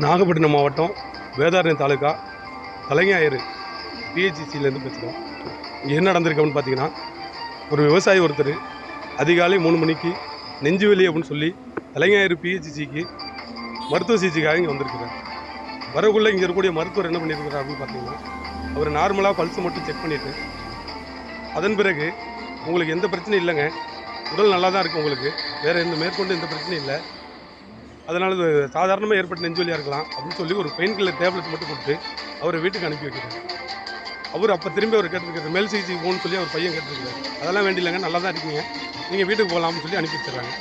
நாகப்பட்டினம் மாவட்டம் வேதாரண்யம் தாலுக்கா கலைஞாயிறு பிஹெச்சிசிலேருந்து பேசுகிறோம். இங்கே என்ன நடந்திருக்கு அப்படின்னு பார்த்தீங்கன்னா ஒரு விவசாயி ஒருத்தர் அதிகாலை மூணு மணிக்கு நெஞ்சு வலி அப்படின்னு சொல்லி கலைஞாயிறு பிஹெச்சிசிக்கு மருத்துவ சிகிச்சைக்காக இங்கே வந்திருக்கிறார். வரக்குள்ளே இங்கே இருக்கக்கூடிய மருத்துவர் என்ன பண்ணியிருக்கிறார் அப்படின்னு பார்த்தீங்கன்னா அவர் நார்மலாக பல்ஸ் மட்டும் செக் பண்ணிவிட்டு அதன் பிறகு உங்களுக்கு எந்த பிரச்சனையும் இல்லைங்க. உடல் நல்லா தான் இருக்குது உங்களுக்கு. வேறு எந்த மேற்கொண்டு எந்த பிரச்சனையும் இல்லை. அதனால் இது சாதாரணமாக ஏற்பட்ட நெஞ்சுவலியாக இருக்கலாம் அப்படின்னு சொல்லி ஒரு பெயின் கில்லர் டேப்லெட் மட்டும் கொடுத்து அவரை வீட்டுக்கு அனுப்பி வைக்கிறார் அவர் அப்போ திரும்பி அவர் கேட்டிருக்காரு மேல் சிகிச்சை போகணும்னு சொல்லி அவர் பையன் கேட்டிருக்காரு அதெல்லாம் வேண்டியில்லைங்க நல்லா தான் இருக்கீங்க. நீங்கள் வீட்டுக்கு போகலாம்னு சொல்லி அனுப்பி வச்சிடுறாங்க.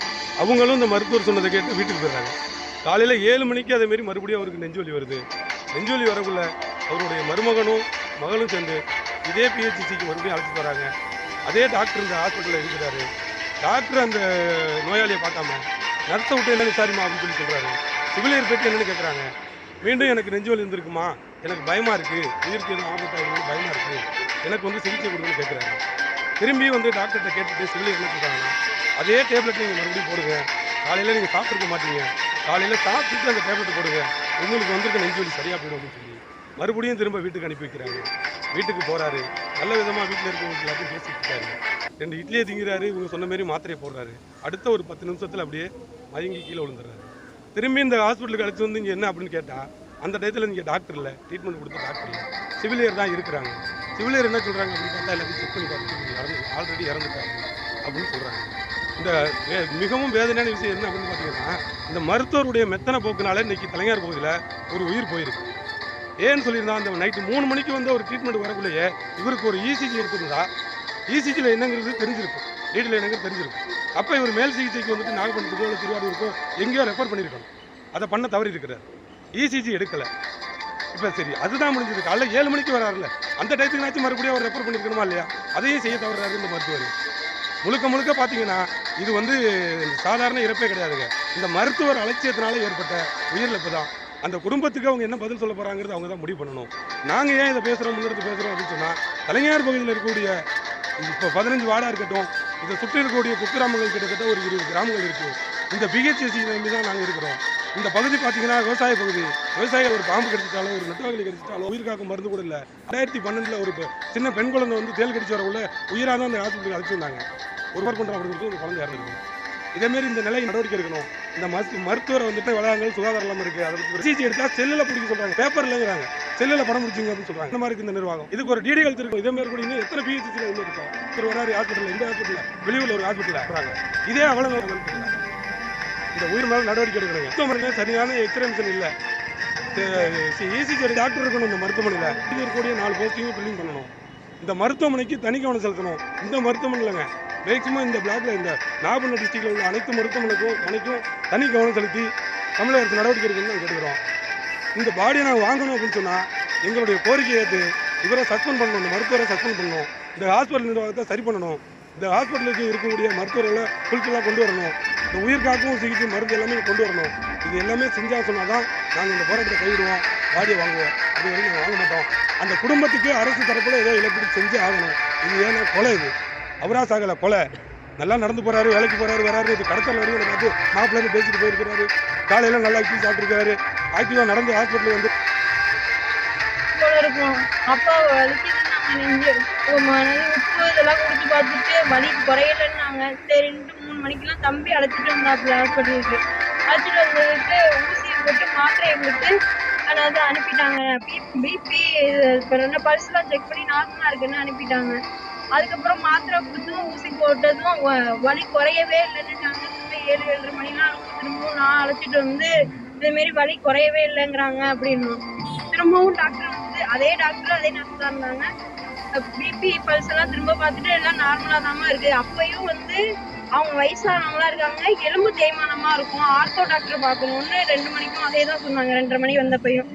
அவங்களும் இந்த மருத்துவர் சொன்னதை கேட்டு வீட்டுக்கு போயிடுறாங்க. காலையில் ஏழு மணிக்கு அதே மறுபடியும் அவருக்கு நெஞ்சுவலி வருது. நெஞ்சுவலி வரக்குள்ள அவருடைய மருமகனும் மகளும் சேர்ந்து இதே பிஹெச்சிசிக்கு மறுபடியும் அழைச்சிட்டு வராங்க. அதே டாக்டர் இந்த ஹாஸ்பிட்டலில் இருக்கிறாரு. டாக்டர் அந்த நோயாளியை பார்க்காம நர்ஸை விட்டு என்னென்னு விசாரிமா அப்படின்னு சொல்லி சொல்கிறாரு சிவிலியர் பற்றி என்னென்னு கேட்குறாங்க மீண்டும் எனக்கு நெஞ்சுவலி இருந்திருக்குமா? எனக்கு பயமாக இருக்குது உயிருக்கு எதுவும் ஆபத்தாக பயமாக இருக்குது எனக்கு வந்து சிகிச்சை கொடுங்கன்னு கேட்குறாங்க திரும்பி வந்து டாக்டர்கிட்ட கேட்டுட்டு சிவிலியர் என்ன சொல்கிறாங்க அதே டேப்லெட் நீங்கள் மறுபடியும் போடுங்க. காலையில் நீங்கள் சாப்பிட்ருக்க மாட்டீங்க. காலையில் சாப்பிட்டுட்டு அந்த டேப்லெட் போடுங்க. உங்களுக்கு வந்திருக்க நெஞ்சுவலி சரியாக போயிடும் அப்படின்னு சொல்லி மறுபடியும் திரும்ப வீட்டுக்கு அனுப்பி வைக்கிறாங்க வீட்டுக்கு போகிறாரு நல்ல விதமாக வீட்டில் இருக்கவங்க எல்லாத்தையும் பேசிட்டு இருக்காரு. ரெண்டு இட்லியை திங்கிறாரு இவங்க சொன்ன மாதிரி மாத்திரையை போடுறாரு. அடுத்த ஒரு பத்து நிமிஷத்தில் அப்படியே மயங்கி கீழே விழுந்துடுறாரு. திரும்பி இந்த ஹாஸ்பிட்டலுக்கு அழைச்சி வந்து இங்கே என்ன அப்படின்னு கேட்டால் அந்த டயத்தில் இங்கே டாக்டர் இல்லை ட்ரீட்மெண்ட் கொடுத்த டாக்டர் இல்லை. சிவிலியர் தான் இருக்கிறாங்க. சிவிலியர் என்ன சொல்கிறாங்க அப்படின்னு பார்த்தா எல்லாத்தையும் செக் பண்ணி பார்த்துட்டு இறந்து ஆல்ரெடி இறந்துட்டாங்க அப்படின்னு சொல்கிறாங்க இந்த மிகவும் வேதனையான விஷயம் என்ன அப்படின்னு பார்த்தீங்கன்னா இந்த மருத்துவருடைய மெத்தனை போக்குனால இன்னைக்கு தலைஞர் பகுதியில் ஒரு உயிர் போயிருக்கு. ஏன்னு சொல்லியிருந்தா அந்த நைட்டு மூணு மணிக்கு வந்து ஒரு ட்ரீட்மெண்ட் வரக்குள்ளேயே இவருக்கு ஒரு இசிஜி எடுத்திருந்தா இசிஜியில் என்னங்கிறது தெரிஞ்சிருக்கும். டீட்டெயில் என்னங்கிறது தெரிஞ்சிருக்கும். அப்போ இவர் மேல் சிகிச்சைக்கு வந்துட்டு நாகப்பட்டினத்துக்கோ இல்லை திருவாரூருக்கோ எங்கேயோ ரெஃபர் பண்ணியிருக்கணும் அதை பண்ண தவறி இருக்கிறார். இசிஜி எடுக்கலை. இப்போ சரி அதுதான் முடிஞ்சது. காலைல ஏழு மணிக்கு வராருல்ல. அந்த டயத்துக்குனாச்சும் மறுபடியும் அவர் ரெஃபர் பண்ணியிருக்கணுமா இல்லையா? அதையும் செய்ய தவறாரு இந்த மருத்துவர். முழுக்க முழுக்க பார்த்தீங்கன்னா இது வந்து சாதாரண இறப்பே கிடையாதுங்க. இந்த மருத்துவர் அலட்சியத்தினால ஏற்பட்ட உயிரிழப்பு தான். அந்த குடும்பத்துக்கு அவங்க என்ன பதில் சொல்ல போகிறாங்கிறது அவங்க தான் முடிவு பண்ணணும். நாங்கள் ஏன் இதை பேசுகிறோம் முன்னெடுத்து பேசுகிறோம் அப்படின்னு சொன்னால் கலைஞர் பகுதியில் இருக்கக்கூடிய இப்போ பதினஞ்சு வார்டாக இருக்கட்டும் இதை சுற்றி இருக்கக்கூடிய குக்கிராமங்கள் கிட்டத்தட்ட ஒரு இருபது கிராமங்கள் இருக்குது இந்த பிஹெச்எஸ்சி நம்பி தான் நாங்கள் இருக்கிறோம். இந்த பகுதி பார்த்தீங்கன்னா விவசாய பகுதி. விவசாயிகள் ஒரு பாம்பு கடிச்சிட்டாலோ ஒரு நெட்டவாளி கடிச்சிட்டாலோ உயிர் மருந்து கூட இல்லை. ரெண்டாயிரத்தி பன்னெண்டில் ஒரு பெ- சின்ன பெண் குழந்தை வந்து தேல் கடிச்சு வரக்குள்ள உயிராக தான் அந்த ஹாஸ்பிட்டலுக்கு அழைச்சிருந்தாங்க ஒருவர் வாரம் கொண்டு அப்படின்னு ஒரு குழந்தை இறந்துருக்கு இதேமாரி இந்த நிலை நடவடிக்கை எடுக்கணும். இந்த மருத்து மருத்துவரை வந்துட்டு விளையாங்கள் சுகாதாரம் இல்லாமல் இருக்குது அதை சிகிச்சை எடுத்தால் செல்லில் பிடிக்க சொல்கிறாங்க பேப்பர் இல்லைங்கிறாங்க செல்லில் படம் பிடிச்சிங்க அப்படின்னு சொல்கிறாங்க இந்த மாதிரி இந்த நிர்வாகம். இதுக்கு ஒரு டிடி ஹெல்த் இருக்கும் இதே மாதிரி கூட இன்னும் எத்தனை பிஹெச்சியில் இன்னும் இருக்கும். ஒரு வராரு ஹாஸ்பிட்டல் இந்த ஹாஸ்பிட்டலில் வெளியூரில் ஒரு ஹாஸ்பிட்டலில் இருக்கிறாங்க இதே அவ்வளோ இந்த உயிர் மேலே நடவடிக்கை எடுக்கணுங்க. மருத்துவமனையில் சரியான எக்ஸ்ரே மிஷின் இல்லை. இசிஜி டாக்டர் இருக்கணும் இந்த மருத்துவமனையில். இது இருக்கக்கூடிய நாலு போஸ்டிங்கும் ஃபில்லிங் பண்ணணும். இந்த மருத்துவமனைக்கு தனி கவனம் செலுத்தணும். இந்த மருத்துவமனையிலங்க மேக்சிமம் இந்த பிளாக்ல இந்த நாகப்பட்டினம் டிஸ்ட்ரிக்ட்ல உள்ள அனைத்து மருத்துவமனைக்கும் மனைக்கும் தனி கவனம் செலுத்தி தமிழக அரசு நடவடிக்கை எடுக்கணும்னு நாங்கள் கேட்டுக்கிறோம். இந்த பாடியை நாங்கள் வாங்கணும் அப்படின்னு சொன்னால் எங்களுடைய கோரிக்கை ஏற்று இவரை சஸ்பெண்ட் பண்ணணும் இந்த மருத்துவரை சஸ்பெண்ட் பண்ணணும். இந்த ஹாஸ்பிட்டல் நிர்வாகத்தை சரி பண்ணணும். இந்த ஹாஸ்பிட்டலுக்கு இருக்கக்கூடிய மருத்துவர்களை ஃபுல்ஃபில்லாக கொண்டு வரணும். இந்த உயிர் காக்கும் சிகிச்சை மருந்து எல்லாமே கொண்டு வரணும். இது எல்லாமே செஞ்சால் சொன்னால் தான் நாங்கள் இந்த போராட்டத்தை கைவிடுவோம் பாடியை வாங்குவோம். அது வரைக்கும் நாங்கள் வாங்க மாட்டோம். அந்த குடும்பத்துக்கு அரசு தரப்பில் ஏதோ இழப்பீடு செஞ்சு ஆகணும். இது ஏன்னா கொலை இது. அவரா சாகலை கொலை. நல்லா நடந்து போகிறாரு வேலைக்கு போறாரு வராரு. இது கடத்தல் வரையும் பார்த்து மாப்பிள்ளை பேசிட்டு போயிருக்கிறாரு. காலையில நல்லா இட்லி சாப்பிட்டுருக்காரு. ஆக்டிவா நடந்து ஹாஸ்பிட்டல் வந்து போல இருக்கும். அப்பா வலிக்குதுன்னாங்க உப்பு இதெல்லாம் குடிச்சு பார்த்துட்டு வலி குறையலன்னாங்க. சரின்ட்டு மூணு மணிக்கெல்லாம் தம்பி அழைச்சிட்டு வந்தாப்புல ஹாஸ்பிட்டலுக்கு. அழைச்சிட்டு வந்ததுக்கு ஊசி போட்டு மாத்திரையை கொடுத்து அதாவது அனுப்பிட்டாங்க. பிபி பிறந்த பல்ஸ்லாம் செக் பண்ணி நார்மலாக இருக்குன்னு அனுப்பிட்டாங்க. அதுக்கப்புறம் மாத்திரை கொடுத்ததும் ஊசி போட்டதும் வ- வலி குறையவே இல்லைன்னுட்டாங்க ஏழு ஏழரை மணிலாம் திரும்பவும் நான் அழைச்சிட்டு வந்து இதேமாரி வலி குறையவே இல்லைங்கிறாங்க அப்படின்னு திரும்பவும் டாக்டர் வந்து அதே டாக்டர் அதே நர்ஸ் தான் இருந்தாங்க. பிபி பல்ஸ் எல்லாம் திரும்ப பார்த்துட்டு எல்லாம் நார்மலாக தாம்மா இருக்கு. அப்பயும் வந்து அவங்க வயசானவங்களா இருக்காங்க. எலும்பு தேய்மானமா இருக்கும். ஆர்த்தோ டாக்டர் பார்க்கணும்னு ரெண்டு மணிக்கும் அதே தான் சொன்னாங்க ரெண்டரை மணி வந்தப்பையும்.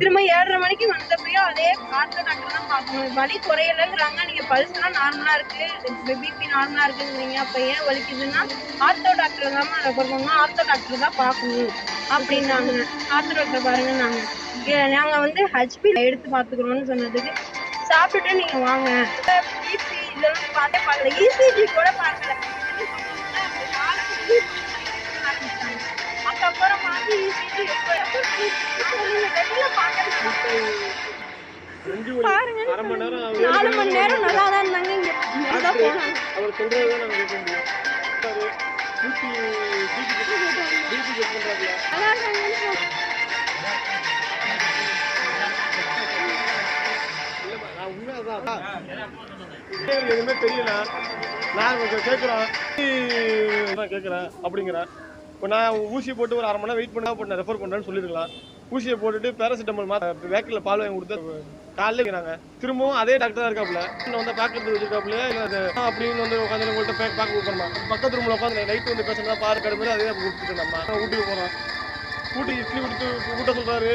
திரும்ப ஏழரை மணிக்கு வந்தப்பையும் அதே ஆர்த்தோ டாக்டர் தான் பார்க்கணும். வலி குறையலைங்கிறாங்க. நீங்கள் பல்ஸ்லாம் நார்மலாக இருக்குது பிபி நார்மலாக இருக்குங்கிறீங்க. அப்போ ஏன் வலிக்குதுன்னா ஆர்த்தோ டாக்டர் தான் ரெஃபர் பண்ணணும் ஆர்த்தோ டாக்டர் தான் பார்க்கணும் அப்படின்னாங்க. ஆர்த்தோ டாக்டர் பாருங்க நாங்கள் நாங்கள் வந்து ஹச்பி எடுத்து பார்த்துக்கிறோம்னு சொன்னதுக்கு சாப்பிட்டுட்டு நீங்கள் வாங்க. பிபி இதெல்லாம் பார்த்தே பார்க்கல. இசிஜி கூட பார்க்கல. நாலு மணி நேரம் நல்லா தான் இருந்தாங்க இங்க அவர் நாங்கள் கேட்க முடியும். தெரியல. நான் நான் கேட்குறேன் அப்படிங்கிறேன். இப்போ நான் ஊசி போட்டு ஒரு அரை மணி நேரம் வெயிட் பண்ணா போட்டு நான் ரெஃபர் பண்ணுறேன்னு சொல்லிருக்கலாம் ஊசியை போட்டுட்டு பேராசிட்டமால் மாத்த வேக்கில் பால் வாங்கி கொடுத்து காலையில் இருக்கிறாங்க திரும்பவும் அதே டாக்டர் தான் இருக்காப்புல. இன்னும் வந்து பார்க்கறது வச்சிருக்காப்புல இல்லை அது அப்படின்னு வந்து உட்காந்து உங்கள்கிட்ட பேக் பார்க்க கொடுக்கணுமா பக்கத்து ரூமில் உட்காந்து நைட்டு வந்து பேசுனா பாரு கடமை அதே கொடுத்துட்டு நம்ம ஊட்டிக்கு போகிறோம் ஊட்டி இட்லி கொடுத்து ஊட்ட சொல்கிறாரு